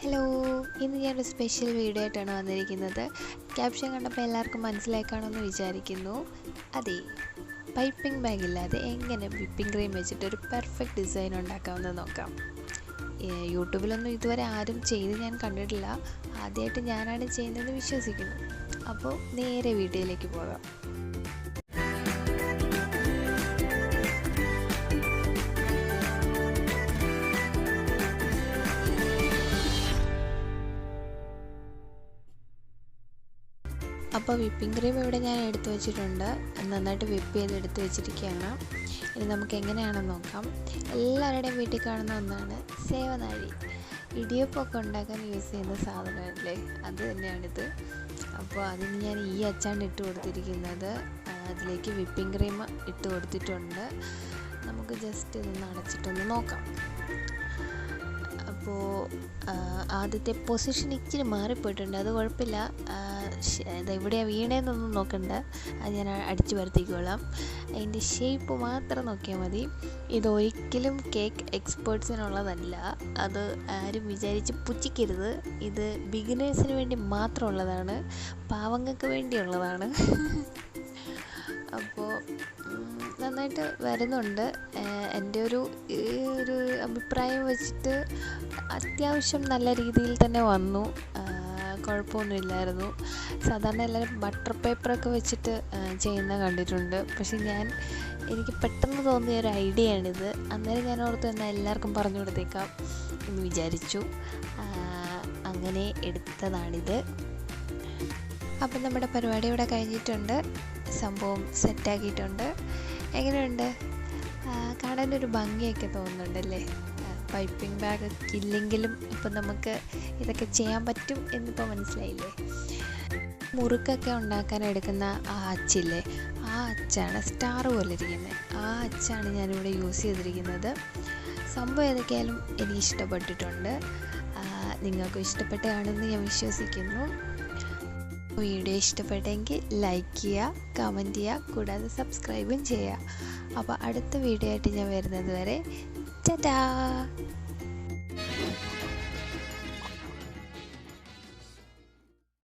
Hello ഇന്ന് ഞാനൊരു special video ആയിട്ടാണ് വന്നിരിക്കുന്നത്. ക്യാപ്ഷൻ കണ്ടപ്പോൾ എല്ലാവർക്കും മനസ്സിലായി കാണുമെന്ന് വിചാരിക്കുന്നു. അതെ പൈപ്പിംഗ് ബാഗില്ലാതെ എങ്ങനെ വിപ്പിംഗ് ക്രീം വെച്ചിട്ട് ഒരു പെർഫെക്റ്റ് ഡിസൈൻ ഉണ്ടാക്കാമെന്ന് നോക്കാം. യൂട്യൂബിലൊന്നും ഇതുവരെ ആരും ചെയ്ത് ഞാൻ കണ്ടിട്ടില്ല. ആദ്യമായിട്ട് ഞാനാണ് ചെയ്യുന്നതെന്ന് വിശ്വസിക്കുന്നു. അപ്പോൾ നേരെ വീഡിയോയിലേക്ക് പോകാം. അപ്പോൾ വിപ്പിംഗ് ക്രീം ഇവിടെ ഞാൻ എടുത്തു വെച്ചിട്ടുണ്ട്. നന്നായിട്ട് വിപ്പ് ചെയ്ത് എടുത്തു വെച്ചിരിക്കുകയാണ്. ഇനി നമുക്ക് എങ്ങനെയാണെന്ന് നോക്കാം. എല്ലാവരുടെയും വീട്ടിൽ കാണുന്ന ഒന്നാണ് സേവനാഴി. ഇടിയപ്പമൊക്കെ ഉണ്ടാക്കാൻ യൂസ് ചെയ്യുന്ന സാധനമല്ലേ? അത് തന്നെയാണിത്. അപ്പോൾ അതിന് ഞാൻ ഈ അച്ചാണ് ഇട്ട് കൊടുത്തിരിക്കുന്നത്. അതിലേക്ക് വിപ്പിംഗ് ക്രീം ഇട്ട് കൊടുത്തിട്ടുണ്ട്. നമുക്ക് ജസ്റ്റ് ഇതൊന്ന് അടച്ചിട്ടൊന്ന് നോക്കാം. അപ്പോൾ ആദ്യത്തെ പൊസിഷൻ ഇച്ചിരി മാറിപ്പോയിട്ടുണ്ട്. അത് കുഴപ്പമില്ല. ഇത് എവിടെയാണ് വീണേന്നൊന്നും നോക്കണ്ട. അത് ഞാൻ അടിച്ചു വരുത്തിക്കോളാം. അതിന്റെ ഷേപ്പ് മാത്രം നോക്കിയാൽ മതി. ഇതൊരിക്കലും കേക്ക് എക്സ്പേർട്സിനുള്ളതല്ല അത് ആരും വിചാരിച്ച് പുച്ഛിക്കരുത്. ഇത് ബിഗിനേഴ്സിന് വേണ്ടി മാത്രമുള്ളതാണ്. പാവങ്ങൾക്ക് വേണ്ടിയുള്ളതാണ്. അപ്പോൾ നന്നായിട്ട് വരുന്നുണ്ട്. എന്റെ ഒരു ഒരു അഭിപ്രായം വെച്ചിട്ട് അത്യാവശ്യം നല്ല രീതിയിൽ തന്നെ വന്നു. കുഴപ്പമൊന്നുമില്ലായിരുന്നു. സാധാരണ എല്ലാവരും ബട്ടർ പേപ്പറൊക്കെ വെച്ചിട്ട് ചെയ്യുന്ന കണ്ടിട്ടുണ്ട്. പക്ഷെ ഞാൻ എനിക്ക് പെട്ടെന്ന് തോന്നിയ ഒരു ഐഡിയ ആണിത് അന്നേരം ഞാൻ ഓർത്ത് എന്നാൽ എല്ലാവർക്കും പറഞ്ഞു കൊടുത്തേക്കാം എന്ന് വിചാരിച്ചു. അങ്ങനെ എടുത്തതാണിത്. അപ്പം നമ്മുടെ പരിപാടി ഇവിടെ കഴിഞ്ഞിട്ടുണ്ട്. സംഭവം സെറ്റാക്കിയിട്ടുണ്ട് എങ്ങനെയുണ്ട്? കാണാനൊരു ഭംഗിയൊക്കെ തോന്നുന്നുണ്ടല്ലേ? പൈപ്പിംഗ് ബാഗ് ഇല്ലെങ്കിലും ഇപ്പം നമുക്ക് ഇതൊക്കെ ചെയ്യാൻ പറ്റും എന്നിപ്പോൾ മനസ്സിലായില്ലേ? മുറുക്കൊക്കെ ഉണ്ടാക്കാൻ എടുക്കുന്ന ആ അച്ചില്ലേ? ആ അച്ചാണ് സ്റ്റാർ പോലെ ഇരിക്കുന്നത് ആ അച്ചാണ് ഞാനിവിടെ യൂസ് ചെയ്തിരിക്കുന്നത്. സംഭവം ഏതൊക്കെയായാലും എനിക്ക് ഇഷ്ടപ്പെട്ടിട്ടുണ്ട്. നിങ്ങൾക്കും ഇഷ്ടപ്പെട്ടതാണെന്ന് ഞാൻ വിശ്വസിക്കുന്നു. വീഡിയോ ഇഷ്ടപ്പെട്ടെങ്കിൽ ലൈക്ക് ചെയ്യുക കമന്റ് ചെയ്യുക കൂടാതെ സബ്സ്ക്രൈബും ചെയ്യുക. അപ്പോൾ അടുത്ത വീഡിയോ ആയിട്ട് ഞാൻ വരുന്നത് വരെ ただー